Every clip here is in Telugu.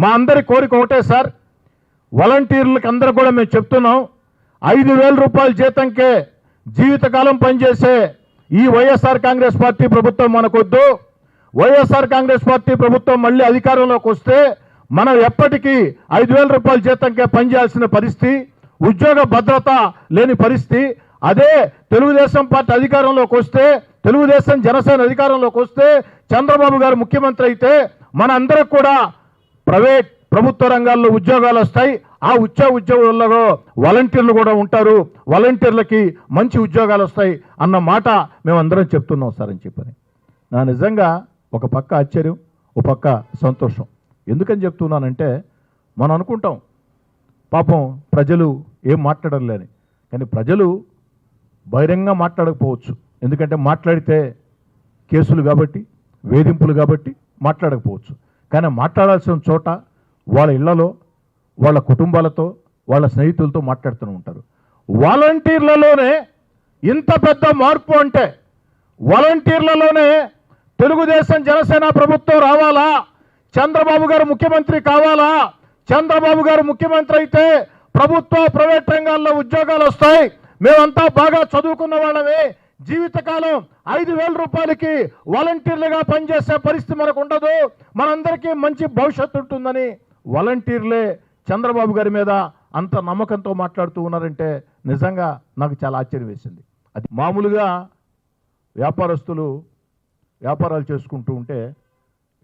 మా అందరి కోరిక ఒకటే సార్. వాలంటీర్లకు అందరూ కూడా మేము చెప్తున్నాం. ఐదు వేల రూపాయల జీతంకే జీవితకాలం పనిచేసే ఈ వైఎస్ఆర్ కాంగ్రెస్ పార్టీ ప్రభుత్వం మనకొద్దు. వైఎస్ఆర్ కాంగ్రెస్ పార్టీ ప్రభుత్వం మళ్ళీ అధికారంలోకి వస్తే మనం ఎప్పటికీ ఐదు వేల రూపాయల జీతంకే పనిచేయాల్సిన పరిస్థితి ఉద్యోగ భద్రత లేని పరిస్థితి. అదే తెలుగుదేశం పార్టీ అధికారంలోకి వస్తే తెలుగుదేశం జనసేన అధికారంలోకి వస్తే చంద్రబాబు గారు ముఖ్యమంత్రి అయితే మన అందరికి కూడా ప్రైవేట్ ప్రభుత్వ రంగాల్లో ఉద్యోగాలు వస్తాయి. ఆ ఉద్యోగ ఉద్యోగులలో వాలంటీర్లు కూడా ఉంటారు. వాలంటీర్లకి మంచి ఉద్యోగాలు వస్తాయి అన్న మాట మేమందరం చెప్తున్నాం సార్ అని చెప్పని. నా నిజంగా ఒక పక్క ఆశ్చర్యం ఒక పక్క సంతోషం. ఎందుకని చెప్తున్నానంటే మనం అనుకుంటాం పాపం ప్రజలు ఏం మాట్లాడలేని. కానీ ప్రజలు బహిరంగ మాట్లాడకపోవచ్చు. ఎందుకంటే మాట్లాడితే కేసులు కాబట్టి వేధింపులు కాబట్టి మాట్లాడకపోవచ్చు. కానీ మాట్లాడాల్సిన చోట వాళ్ళ ఇళ్ళలో వాళ్ళ కుటుంబాలతో వాళ్ళ స్నేహితులతో మాట్లాడుతూ ఉంటారు. వాలంటీర్లలోనే ఇంత పెద్ద మార్పు అంటే వాలంటీర్లలోనే తెలుగుదేశం జనసేన ప్రభుత్వం రావాలా? చంద్రబాబు గారు ముఖ్యమంత్రి కావాలా? చంద్రబాబు గారు ముఖ్యమంత్రి అయితే ప్రభుత్వ ప్రైవేట్ రంగాల్లో ఉద్యోగాలు వస్తాయి. మేమంతా బాగా చదువుకున్న వాళ్ళమే. జీవితకాలం ఐదు వేల రూపాయలకి వాలంటీర్లుగా పనిచేసే పరిస్థితి మనకు ఉండదు. మనందరికీ మంచి భవిష్యత్తు ఉంటుందని వాలంటీర్లే చంద్రబాబు గారి మీద అంత నమ్మకంతో మాట్లాడుతూ ఉన్నారంటే నిజంగా నాకు చాలా ఆశ్చర్యం వేసింది. అది మామూలుగా వ్యాపారస్తులు వ్యాపారాలు చేసుకుంటూ ఉంటే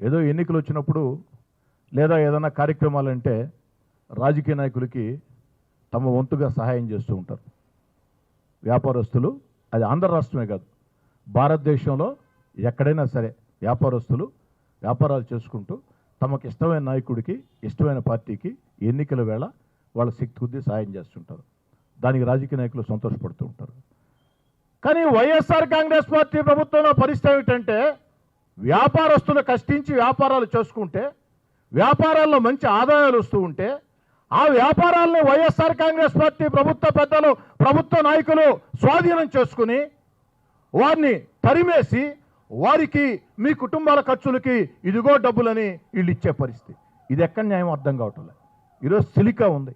ఏదో ఎన్నికలు వచ్చినప్పుడు లేదా ఏదైనా కార్యక్రమాలు అంటే రాజకీయ నాయకులకి తమ వంతుగా సహాయం చేస్తూ ఉంటారు. వ్యాపారస్తులు అది ఆంధ్ర రాష్ట్రమే కాదు. భారతదేశంలో ఎక్కడైనా సరే వ్యాపారస్తులు వ్యాపారాలు చేసుకుంటూ తమకు ఇష్టమైన నాయకుడికి ఇష్టమైన పార్టీకి ఎన్నికల వేళ వాళ్ళ శక్తి కొద్దీ సాయం చేస్తుంటారు. దానికి రాజకీయ నాయకులు సంతోషపడుతూ ఉంటారు. కానీ వైఎస్ఆర్ కాంగ్రెస్ పార్టీ ప్రభుత్వంలో పరిస్థితి ఏమిటంటే వ్యాపారస్తులు కష్టించి వ్యాపారాలు చేసుకుంటే వ్యాపారాల్లో మంచి ఆదాయాలు వస్తూ ఉంటే ఆ వ్యాపారాలను వైఎస్ఆర్ కాంగ్రెస్ పార్టీ ప్రభుత్వ పెద్దలు ప్రభుత్వ నాయకులు స్వాధీనం చేసుకుని వారిని తరిమేసి వారికి మీ కుటుంబాల ఖర్చులకి ఇదిగో డబ్బులని వీళ్ళు ఇచ్చే పరిస్థితి. ఇది ఎక్కడ న్యాయం అర్థం కావటం లేదు. ఈరోజు సిలికా ఉంది.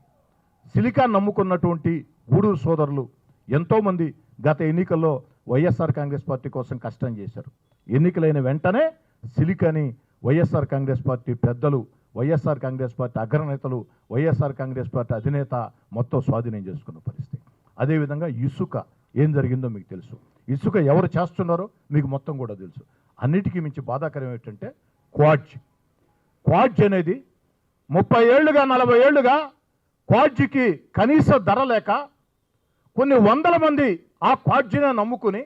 సిలికా నమ్ముకున్నటువంటి గూడూరు సోదరులు ఎంతోమంది గత ఎన్నికల్లో వైఎస్ఆర్ కాంగ్రెస్ పార్టీ కోసం కష్టం చేశారు. ఎన్నికలైన వెంటనే సిలికాని వైఎస్ఆర్ కాంగ్రెస్ పార్టీ పెద్దలు వైఎస్ఆర్ కాంగ్రెస్ పార్టీ అగ్రనేతలు వైఎస్ఆర్ కాంగ్రెస్ పార్టీ అధినేత మొత్తం స్వాధీనం చేసుకున్న పరిస్థితి. అదేవిధంగా ఇసుక ఏం జరిగిందో మీకు తెలుసు. ఇసుక ఎవరు చేస్తున్నారో మీకు మొత్తం కూడా తెలుసు. అన్నిటికీ మించి బాధాకరం ఏంటంటే క్వాడ్జ్. క్వాడ్జ్ అనేది ముప్పై ఏళ్ళుగా నలభై ఏళ్ళుగా క్వాడ్జికి కనీస ధర లేక కొన్ని వందల మంది ఆ క్వాడ్జినే నమ్ముకుని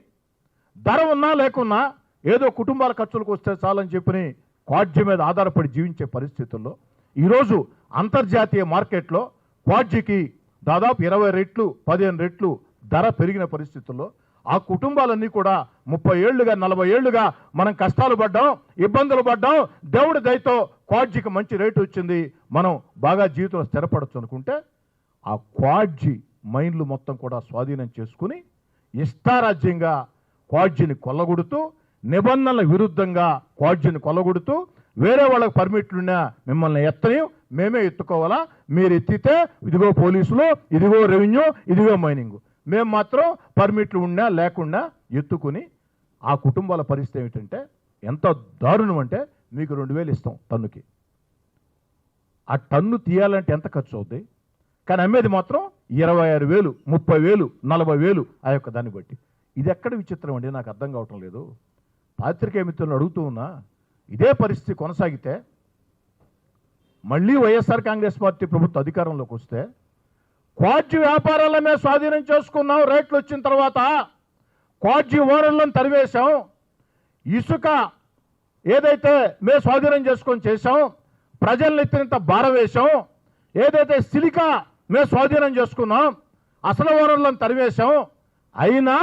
ధర ఉన్నా లేకున్నా ఏదో కుటుంబాల ఖర్చులకు వస్తే చాలని చెప్పి క్వాడ్జీ మీద ఆధారపడి జీవించే పరిస్థితుల్లో ఈరోజు అంతర్జాతీయ మార్కెట్లో క్వాడ్జికి దాదాపు ఇరవై రెట్లు పదిహేను రెట్లు ధర పెరిగిన పరిస్థితుల్లో ఆ కుటుంబాలన్నీ కూడా ముప్పై ఏళ్ళుగా నలభై ఏళ్ళుగా మనం కష్టాలు పడ్డాం ఇబ్బందులు పడ్డాం దేవుడి దయతో క్వాడ్జికి మంచి రేటు వచ్చింది మనం బాగా జీవితంలో స్థిరపడచ్చు అనుకుంటే ఆ క్వాడ్జీ మైండ్లు మొత్తం కూడా స్వాధీనం చేసుకుని ఇష్టారాజ్యంగా క్వాడ్జిని కొల్లగొడుతూ నిబంధనల విరుద్ధంగా క్వాడ్జిని కొలగొడుతూ వేరే వాళ్ళకి పర్మిట్లున్నా మిమ్మల్ని ఎత్తని మేమే ఎత్తుకోవాలా? మీరు ఎత్తితే ఇదిగో పోలీసులు ఇదిగో రెవెన్యూ ఇదిగో మైనింగ్. మేము మాత్రం పర్మిట్లు ఉన్నా లేకుండా ఎత్తుకుని ఆ కుటుంబాల పరిస్థితి ఏమిటంటే ఎంత దారుణం అంటే మీకు రెండు వేలు ఇస్తాం టన్నుకి. ఆ టన్ను తీయాలంటే ఎంత ఖర్చు అవుద్ది? కానీ అమ్మేది మాత్రం ఇరవై ఆరు వేలు ముప్పై వేలు నలభై వేలు ఆ యొక్క దాన్ని బట్టి. ఇది ఎక్కడ విచిత్రం అండి? నాకు అర్థం కావటం లేదు. పాత్రికేయ మిత్రులను అడుగుతూ ఉన్నా ఇదే పరిస్థితి కొనసాగితే మళ్ళీ వైఎస్ఆర్ కాంగ్రెస్ పార్టీ ప్రభుత్వ అధికారంలోకి వస్తే క్వాడ్జి వ్యాపారాల మీద స్వాధీనం చేసుకున్నాం రేట్లు వచ్చిన తర్వాత క్వాడ్జి ఓనర్లను తరివేశాం ఇసుక ఏదైతే మేము స్వాధీనం చేసుకొని చేశాం ప్రజల్ని ఎత్తినంత భారవేశాం ఏదైతే సిలికా మేము స్వాధీనం చేసుకున్నాం అసలు ఓనర్లను తరివేశాం అయినా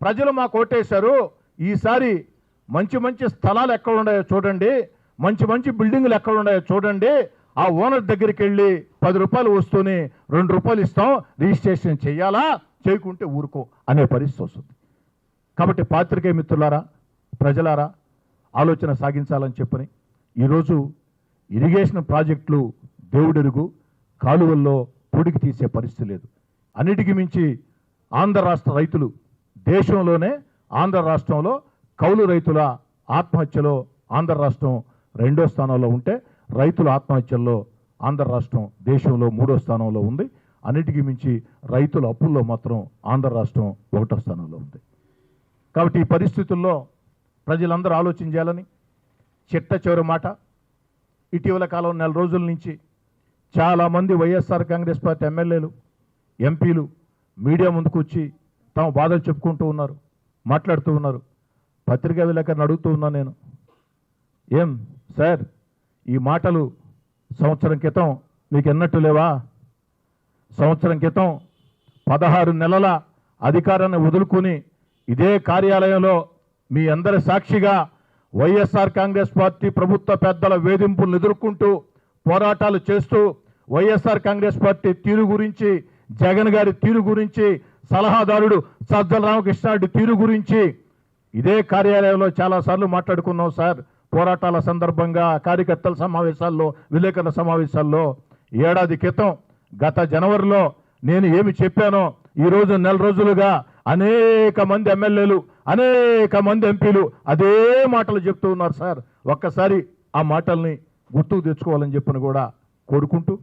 ప్రజలు మాకు ఓటేశారు ఈసారి మంచి మంచి స్థలాలు ఎక్కడ ఉన్నాయో చూడండి. మంచి మంచి బిల్డింగ్లు ఎక్కడ ఉన్నాయో చూడండి. ఆ ఓనర్ దగ్గరికి వెళ్ళి పది రూపాయలు వస్తూనే రెండు రూపాయలు ఇస్తాం. రిజిస్ట్రేషన్ చేయాలా? చేయకుంటే ఊరుకో అనే పరిస్థితి వస్తుంది. కాబట్టి పాత్రికేయ మిత్రులారా ప్రజలారా ఆలోచన సాగించాలని చెప్పని ఈరోజు ఇరిగేషన్ ప్రాజెక్టులు దేవుడెరుగు కాలువల్లో పొడికి తీసే పరిస్థితి లేదు. అన్నిటికీ మించి ఆంధ్ర రాష్ట్ర రైతులు దేశంలోనే ఆంధ్ర రాష్ట్రంలో కౌలు రైతుల ఆత్మహత్యలో ఆంధ్ర రాష్ట్రం రెండో స్థానంలో ఉంటే రైతుల ఆత్మహత్యల్లో ఆంధ్ర రాష్ట్రం దేశంలో మూడో స్థానంలో ఉంది. అన్నిటికీ మించి రైతుల అప్పుల్లో మాత్రం ఆంధ్ర రాష్ట్రం ఒకటో స్థానంలో ఉంది. కాబట్టి ఈ పరిస్థితుల్లో ప్రజలందరూ ఆలోచన చేయాలని చిట్ట చివరి మాట. ఇటీవల కాలం నెల రోజుల నుంచి చాలామంది వైఎస్ఆర్ కాంగ్రెస్ పార్టీ ఎమ్మెల్యేలు ఎంపీలు మీడియా ముందుకు వచ్చి తమ బాధలు చెప్పుకుంటూ ఉన్నారు మాట్లాడుతూ ఉన్నారు. పత్రికా విలేకరిని అడుగుతూ ఉన్నాను నేను. ఏం సార్ ఈ మాటలు సంవత్సరం క్రితం మీకు ఎన్నట్టు లేవా? సంవత్సరం క్రితం పదహారు నెలల అధికారాన్ని వదులుకుని ఇదే కార్యాలయంలో మీ అందరి సాక్షిగా వైఎస్ఆర్ కాంగ్రెస్ పార్టీ ప్రభుత్వ పెద్దల వేధింపులను ఎదుర్కొంటూ పోరాటాలు చేస్తూ వైఎస్ఆర్ కాంగ్రెస్ పార్టీ తీరు గురించి జగన్ గారి తీరు గురించి సలహాదారుడు సజ్జల రామకృష్ణారెడ్డి తీరు గురించి ఇదే కార్యాలయంలో చాలాసార్లు మాట్లాడుకున్నాం సార్. పోరాటాల సందర్భంగా కార్యకర్తల సమావేశాల్లో విలేకరుల సమావేశాల్లో. ఏడాది క్రితం గత జనవరిలో నేను ఏమి చెప్పానో ఈ రోజు నెల రోజులుగా అనేక మంది ఎమ్మెల్యేలు అనేక మంది ఎంపీలు అదే మాటలు చెప్తూ ఉన్నారు సార్. ఒక్కసారి ఆ మాటల్ని గుర్తుకు తెచ్చుకోవాలని చెప్పిన కూడా కోరుకుంటూ